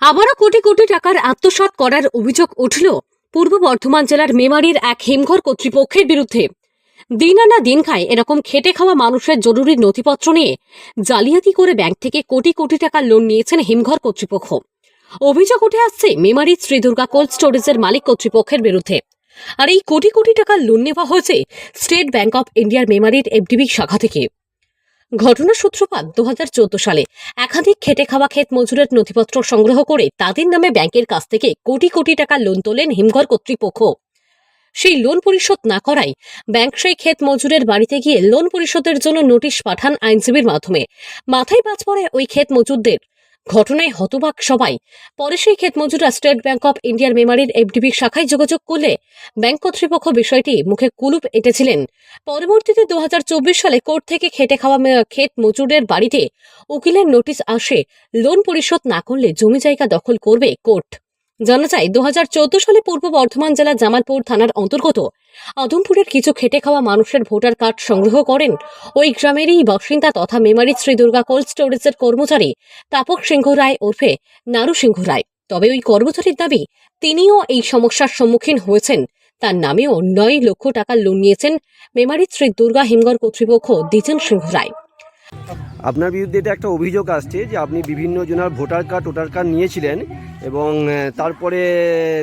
আবারও কোটি কোটি টাকার আত্মসাৎ করার অভিযোগ উঠল পূর্ব বর্ধমান জেলার মেমারির এক হিমঘর কর্তৃপক্ষের বিরুদ্ধে। দিন আনা দিন খায় এরকম খেটে খাওয়া মানুষের জরুরি নথিপত্র নিয়ে জালিয়াতি করে ব্যাংক থেকে কোটি কোটি টাকা লোন নিয়েছেন হিমঘর কর্তৃপক্ষ। অভিযোগ উঠে আসছে মেমারির শ্রীদুর্গা কোল্ড স্টোরেজের মালিক কর্তৃপক্ষের বিরুদ্ধে। আর এই কোটি কোটি টাকার লোন নেওয়া হয়েছে স্টেট ব্যাংক অফ ইন্ডিয়ার মেমারির এফডিবি শাখা থেকে। ঘটনার সূত্রপাত দুহাজার চোদ্দ সালে। একাধিক খেটে খাওয়া ক্ষেত মজুরের নথিপত্র সংগ্রহ করে তাদের নামে ব্যাংকের কাছ থেকে কোটি কোটি টাকা লোন তোলেন হিমঘর কর্তৃপক্ষ। সেই লোন পরিশোধ না করায় ব্যাংক সেই ক্ষেত মজুরের বাড়িতে গিয়ে লোন পরিশোধের জন্য নোটিশ পাঠান আইনজীবীর মাধ্যমে। মাথায় বাজ পড়ে ওই ক্ষেত মজুরদের। ঘটনায় হতবাক সবাই। পরে সেই ক্ষেত মজুররা স্টেট ব্যাংক অব ইন্ডিয়ার মেমারির এফডিবি শাখায় যোগাযোগ করলে ব্যাংক কর্তৃপক্ষ বিষয়টি মুখে কুলুপ এঁটেছিলেন। পরবর্তীতে দু হাজার চব্বিশ সালে কোর্ট থেকে খেটে খাওয়া ক্ষেত মজুরের বাড়িতে উকিলের নোটিশ আসে, লোন পরিশোধ না করলে জমি জায়গা দখল করবে কোর্ট। জানা যায় দু হাজার চৌদ্দ সালে পূর্ব বর্ধমান জেলার জামালপুর থানার অন্তর্গত আদমপুরের কিছু খেটে খাওয়া মানুষের ভোটার কার্ড সংগ্রহ করেন ওই গ্রামেরই বাসিন্দা তথা মেমারি শ্রী দুর্গা কোল্ড স্টোরেজের কর্মচারী তাপক সিংহ রায় ওরফে নারু সিংহ রায়। তবে ওই কর্মচারীর দাবি, তিনিও এই সমস্যার সম্মুখীন হয়েছেন। তার নামেও নয় লক্ষ টাকা লোন নিয়েছেন মেমারি শ্রী দুর্গা হিমঘর কর্তৃপক্ষ দ্বিজেন সিংহ রায়। আপনার বিরুদ্ধে এটা একটা অভিযোগ আসছে যে আপনি বিভিন্ন জনের ভোটার কার্ড ভোটার কার্ড নিয়েছিলেন এবং তারপরে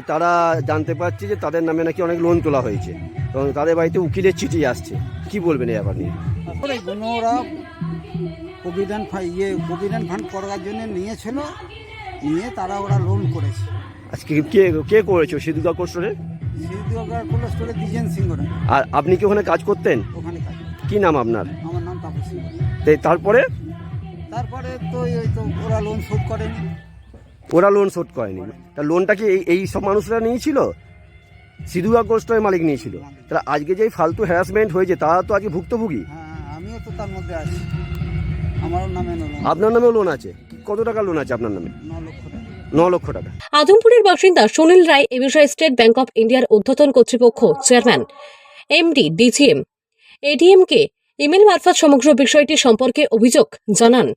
তারা জানতে পারছে যে তাদের নামে নাকি অনেক লোন তোলা হয়েছে এবং তাদের বাড়িতে উকিলের চিঠি আসছে। কি বলবেন এই ব্যাপার নিয়ে? ওরা প্রভিডেন্ট ইয়ে প্রভিডেন্ট ফান্ড করার জন্য নিয়েছিল নিয়ে তারা ওরা লোন করেছে। আজকে কে কে করেছ? কোর্সরে শ্রীদুর্গার কোল্ড স্টোরে দ্বিজেন সিংহরা। আর আপনি কি ওখানে কাজ করতেন? ওখানে কাজ কি নাম আপনার? তারপরে? তারপরে তো ওই তো ওরা লোন শোধ করেনি। ওরা লোন শোধ করেনি। তা লোনটা কি এই এই সব মানুষরা নিয়েছিল? সিধুয়া কোর্সের মালিক নিয়েছিল। তাহলে আজকে যে ফালতু হ্যারাসমেন্ট হয়েছে তারা তো আজকে ভুক্তভোগী। হ্যাঁ আমিও তো তার মধ্যে আছি। আমারও নামে আপনার নামেও লোন আছে? কত টাকা লোন আছে আপনার নামে? ন লক্ষ টাকা। ন লক্ষ টাকা। আদমপুরের বাসিন্দা সুনীল রায় এ বিষয়ে স্টেট ব্যাংক অফ ইন্ডিয়ার ঊর্ধ্বতন কর্তৃপক্ষ চেয়ারম্যান এমডি ডিজিএম এডিএমকে ইমেল মারফত সমগ্র বিষয়টি সম্পর্কে অভিযোগ জানান।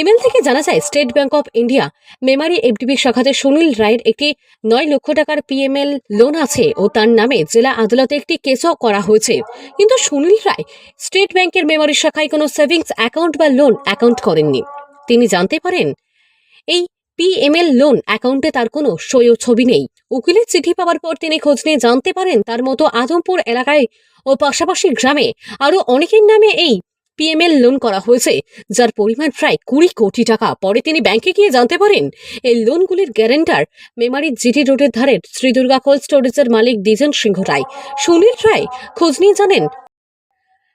ইমেল থেকে জানা যায়, State Bank of India, Memari FDB শাখাতে সুনীল রায়ের একটি নয় লক্ষ টাকার পিএমএল লোন আছে ও তার নামে জেলা আদালতে একটি কেসও করা হয়েছে। কিন্তু সুনীল রায় স্টেট ব্যাংকের মেমারি শাখায় কোনো সেভিংস অ্যাকাউন্ট বা লোন অ্যাকাউন্ট করেননি। তিনি জানতে পারেন, এই পিএমএল লোন অ্যাকাউন্টে তার কোনো সই ছবি নেই। উকিলের চিঠি পাওয়ার পর তিনি খোঁজ নিয়ে জানতে পারেন, তার মতো আদমপুর এলাকায় ও পাশাপাশি গ্রামে আরও অনেকের নামে এই পিএমএল লোন করা হয়েছে, যার পরিমাণ প্রায় কুড়ি কোটি টাকা। পরে তিনি ব্যাংকে গিয়ে জানতে পারেন, এই লোনগুলির গ্যারেন্টার মেমারির জিটি রোডের ধারে শ্রী দুর্গা কোল্ড স্টোরেজের মালিক দ্বিজন সিংহ রায়। সুনীল রায় খোঁজ নিয়ে জানেন,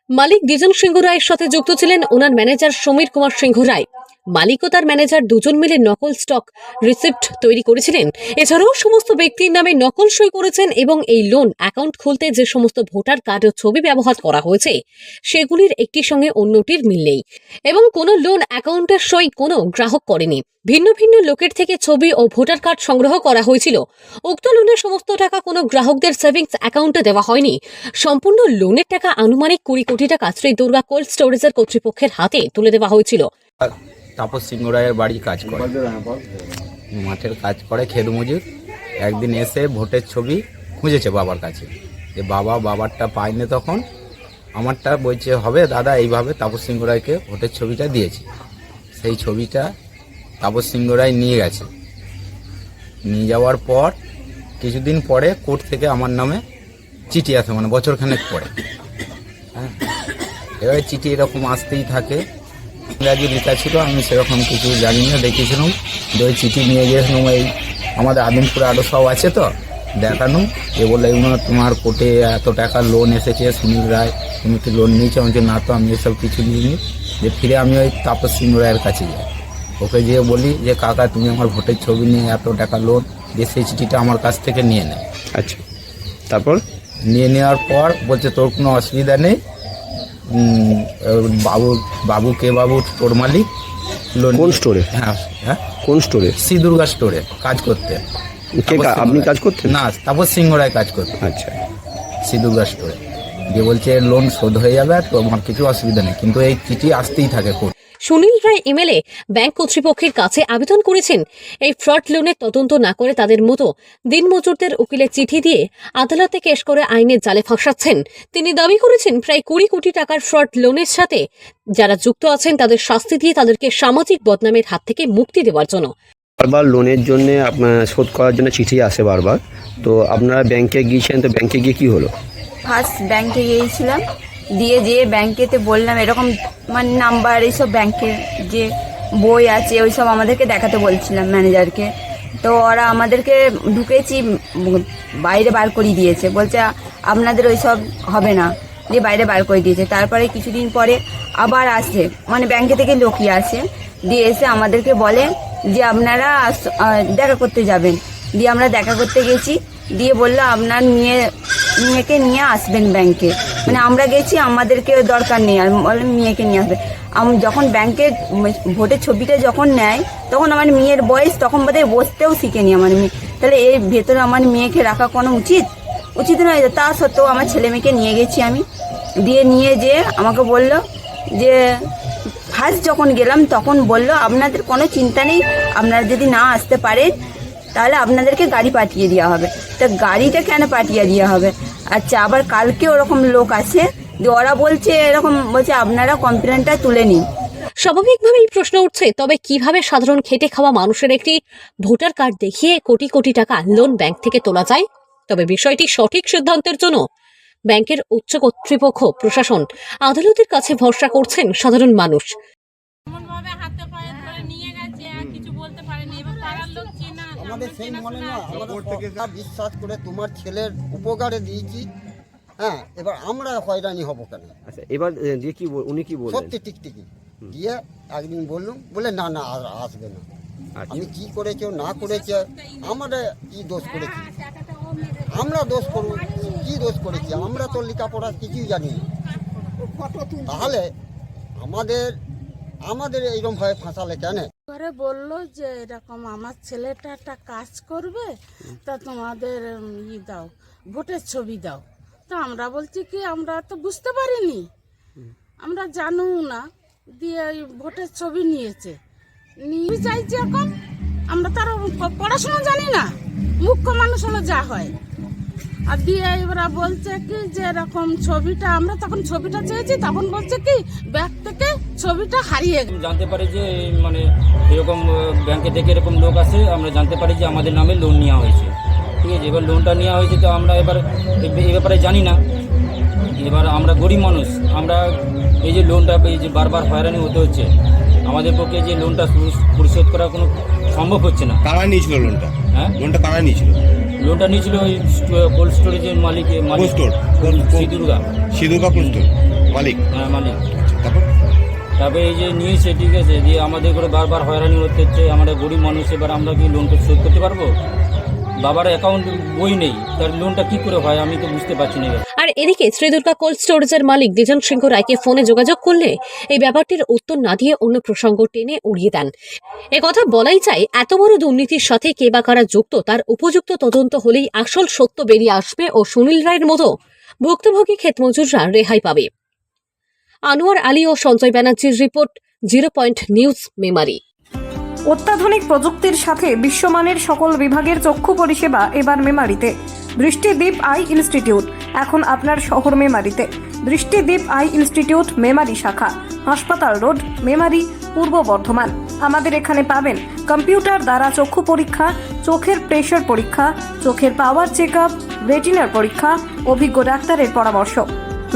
মালিক দ্বিজন সিংহ রায়ের সাথে যুক্ত ছিলেন ওনার ম্যানেজার সমীর কুমার সিংহ রায়। মালিক ও তার ম্যানেজার দুজন মিলে নকল স্টক রিসিপ্ট তৈরি করেছিলেন। এছাড়াও সমস্ত ব্যক্তির নামে নকল সই করেছেন এবং এই লোন অ্যাকাউন্ট খুলতে যে সমস্ত ভোটার কার্ড ও ছবি ব্যবহার করা হয়েছে, সেগুলির একটির সঙ্গে অন্যটির মিল নেই এবং কোনো লোন অ্যাকাউন্টের সই কোনো গ্রাহক করেনি। ভিন্ন ভিন্ন লোকের থেকে ছবি ও ভোটার কার্ড সংগ্রহ করা হয়েছিল। উক্ত লোনের সমস্ত টাকা কোনো গ্রাহকদের সেভিংস অ্যাকাউন্টে দেওয়া হয়নি। সম্পূর্ণ লোনের টাকা আনুমানিক কুড়ি কোটি টাকা শ্রী দুর্গা কোল্ড স্টোরেজের কর্তৃপক্ষের হাতে তুলে দেওয়া হয়েছিল। তাপস সিংহ রায়ের বাড়ি কাজ করে। মাঠের কাজ করে খেত মজুর। একদিন এসে ভোটের ছবি খুঁজেছে বাবার কাছে। যে বাবা, বাবারটা পায়নি তখন। আমারটা বলছে, হবে দাদা, এইভাবে তাপস সিংহ রায়কে ভোটের ছবিটা দিয়েছি। সেই ছবিটা তাপস সিংহ রায় নিয়ে গেছে। নিয়ে যাওয়ার পর কিছুদিন পরে কোর্ট থেকে আমার নামে চিঠি আসে মানে বছরখানেক পরে। হ্যাঁ? এবারে চিঠি এরকম আসতেই থাকে। ইংরাজি লেখা ছিল আমি সেরকম কিছু জানি না দেখেছিলাম। যে ওই চিঠি নিয়ে গিয়েছিলাম এই আমাদের আদমপুরে আরও সব আছে তো দেখানো। এ বলে এগুলো তোমার কোর্টে এত টাকা লোন এসেছে সুনীল রায় তুমি কি লোন নিয়েছো আমি না তো আমি এসব কিছু নিইনি। যে ফিরে আমি ওই তাপস সিংহ রায়ের কাছে যাই। ওকে যেয়ে বলি যে কাকা তুমি আমার ভোটের ছবি নিয়ে এত টাকা লোন দিয়ে সেই চিঠিটা আমার কাছ থেকে নিয়ে নেয় আচ্ছা। তারপর? নিয়ে নেওয়ার পর বলছে তোর কোনো অসুবিধা নেই বাবু বাবু কে বাবু? স্টোর মালিক? কোন স্টোরে হ্যাঁ হ্যাঁ। কোন স্টোরে শ্রী দুর্গা স্টোরে কাজ করতে। আপনি কাজ করতেন? না তারপর সিংহরায় কাজ করতেন। আচ্ছা। শ্রী দুর্গা স্টোরে দিয়ে বলছে লোন শোধ হয়ে যাবে তোমার কিছু অসুবিধা নেই। কিন্তু এই চিঠি আসতেই থাকে court Sunil Roy MLA bank কর্তৃপক্ষের কাছে আবেদন করেছেন এই ফ্রড লোনের তদন্ত না করে তাদের মতো দিনমজুরদের উকিলের চিঠি দিয়ে আদালতে কেস করে আইনের জালে ফাঁসাচ্ছেন। তিনি দাবি করেছেন প্রায় কুড়ি কোটি টাকার ফ্রড লোনের সাথে যারা যুক্ত আছেন তাদের শাস্তি দিয়ে তাদেরকে সামাজিক বদনামের হাত থেকে মুক্তি দেওয়ার জন্য। বারবার লোনের জন্য আপনার শোধ করার জন্য চিঠি আসে বারবার। তো আপনারা ব্যাংকে গিয়েছেন তো ব্যাংকে গিয়ে কি হলো? ফার্স্ট ব্যাংকে গিয়েছিলাম। দিয়ে যেয়ে ব্যাংকেতে বললাম, এরকম মানে নাম্বার এইসব ব্যাংকের যে বই আছে, ওইসব আমাদেরকে দেখাতে বলছিলাম ম্যানেজারকে তো ওরা আমাদেরকে ঢুকেছি, বাইরে বার করিয়ে দিয়েছে। বলছে, আপনাদের ওইসব হবে না। দিয়ে বাইরে বার করে দিয়েছে। তারপরে কিছুদিন পরে আবার আসে মানে ব্যাংকে থেকে লোকই আসে। দিয়ে এসে আমাদেরকে বলে যে, আপনারা দেখা করতে যাবেন। দিয়ে আমরা দেখা করতে গেছি। দিয়ে বলল, আপনার মেয়ে, মেয়েকে নিয়ে আসবেন ব্যাংকে মানে আমরা গেছি, আমাদেরকে দরকার নেই। আর বলে, মেয়েকে নিয়ে আসবে। আম- যখন ব্যাংকে ভোটের ছবিটা যখন নেয়, তখন আমার মেয়ের বয়স তখন বোধহয় বসতেও শিখেনি আমার মেয়ে। তাহলে এর ভেতরে আমার মেয়েকে রাখা কোনো উচিত? উচিত নয়। তা সত্ত্বেও আমার ছেলে মেয়েকে নিয়ে গেছি আমি। দিয়ে নিয়ে যে আমাকে বলল যে, ফার্স্ট যখন গেলাম, তখন বলল, আপনাদের কোনো চিন্তা নেই। আপনারা যদি না আসতে পারেন তাহলে আপনাদেরকে গাড়ি পাঠিয়ে দেওয়া হবে। তা গাড়িটা কেন পাঠিয়ে দেওয়া হবে? আচ্ছা আবার কালকে ওরকম লোক আছে দিয়ে ওরা বলছে এরকম, বলছে আপনারা কমপ্লেনটা তুলে নিন। স্বাভাবিকভাবেই প্রশ্ন উঠছে, তবে কীভাবে সাধারণ খেটে খাওয়া মানুষের একটি ভোটার কার্ড দেখিয়ে কোটি কোটি টাকা লোন ব্যাংক থেকে তোলা যায়? তবে বিষয়টি সঠিক সিদ্ধান্তের জন্য ব্যাংকের উচ্চ কর্তৃপক্ষ, প্রশাসন, আদালতের কাছে ভরসা করছেন সাধারণ মানুষ। আমাদের সেই মনে নয় আছে। বিশ্বাস করে তোমার ছেলের উপকারে দিয়েছি। হ্যাঁ এবার আমরা হয়রানি হব কেন? আচ্ছা এবার দিয়ে কি উনি কি বললেন সত্যি টিকটিকি দিয়ে একদিন বললুম বলে না না আর আসবে না। আচ্ছা। আমি কি করেছে না করেছে আমরা কি দোষ করেছি? আমরা দোষ করব কি দোষ করেছি? আমরা তো লেখাপড়া কিছুই জানি না। তাহলে আমাদের আমাদের এইরকম ভাবে ফাঁসালে কেন? ঘরে বলল যে, এরকম আমার ছেলেটা একটা কাজ করবে, তা তোমাদের ই দাও, ভোটের ছবি দাও। তো আমরা বলছি কি, আমরা তো বুঝতে পারিনি। আমরা জানুও না, দিয়ে ওই ভোটের ছবি নিয়েছে। নিয়ে চাইছি এখন। আমরা তার পড়াশোনা জানি না। মুখ্য মানুষ হলো যা হয়। আর দিয়ে এবার বলছে কি যে এরকম ছবিটা, আমরা তখন ছবিটা চেয়েছি, তখন বলছে কি, ব্যাগ থেকে ছবিটা হারিয়ে জানতে পারি যে মানে এরকম ব্যাংকে থেকে এরকম লোক আছে আমরা জানতে পারি যে আমাদের নামে লোন নেওয়া হয়েছে। ঠিক আছে, এবার লোনটা নেওয়া হয়েছে তো আমরা এবার, এ- এ ব্যাপারে জানি না। এবার আমরা গরিব মানুষ, আমরা এই যে লোনটা, এই যে বারবার হয়রানি হতে হচ্ছে। আমাদের পক্ষে যে লোনটা পরিশোধ করা কোনো সম্ভব হচ্ছে না। কারা নিয়েছিল লোনটা হ্যাঁ? লোনটা কারা নিয়েছিল? লোনটা নিয়েছিল ওই কোল্ড স্টোরেজের মালিক কোল্ড স্টোর? কোন- শ্রীদুর্গা সিধুকা পুস্টোর মালিক। হ্যাঁ মালিক। তারপর? তবে এই যে নিয়েছে ঠিক আছে দিয়ে আমাদের করে বারবার হয়রানি হতে হচ্ছে আমরা গরিব মানুষ এবার আমরা কি লোনটা শোধ করতে পারব? বাবার অ্যাকাউন্ট বই নেই তার লোনটা কি করে হয় আমি তো বুঝতে পারছি না এবার। আর এদিকে শ্রীদুর্গা কোল্ড স্টোরেজের মালিক দ্বিজন সিংহ রায়কে ফোনে যোগাযোগ করলে এই ব্যাপারটির উত্তর না দিয়ে অন্য প্রসঙ্গ টেনে উড়িয়ে দেন। কথা বলাই চাই, এত বড় দুর্নীতির সাথে কে বা কারা যুক্ত, তার উপযুক্ত তদন্ত হলেই আসল সত্য বেরিয়ে আসবে ও সুনীল রায়ের মতো ভুক্তভোগী ক্ষেতমজুররা রেহাই পাবে। আনোয়ার আলী ও সঞ্জয় ব্যানার্জির report, zero point news Memari. অত্যাধুনিক প্রযুক্তির সাথে বিশ্বমানের সকল বিভাগের চক্ষু পরিষেবা এবার মেমারিতে। দৃষ্টিদ্বীপ আই ইনস্টিটিউট, এখন আপনার শহর মেমারিতে। দৃষ্টিদ্বীপ আই ইনস্টিটিউট, মেমারি শাখা। হাসপাতাল রোড, মেমারি, পূর্ব বর্ধমান। আমাদের এখানে পাবেন কম্পিউটার দ্বারা চক্ষু পরীক্ষা, চোখের প্রেশার পরীক্ষা, চোখের পাওয়ার চেক আপ রেটিনার পরীক্ষা, অভিজ্ঞ ডাক্তারের পরামর্শ।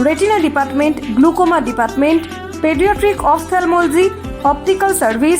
Retina department, glaucoma department, paediatric, ophthalmology, optical service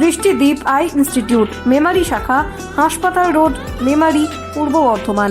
Drishtidweep eye institute Memari শাখা হাসপাতাল রোড মেমারি পূর্ব বর্ধমান।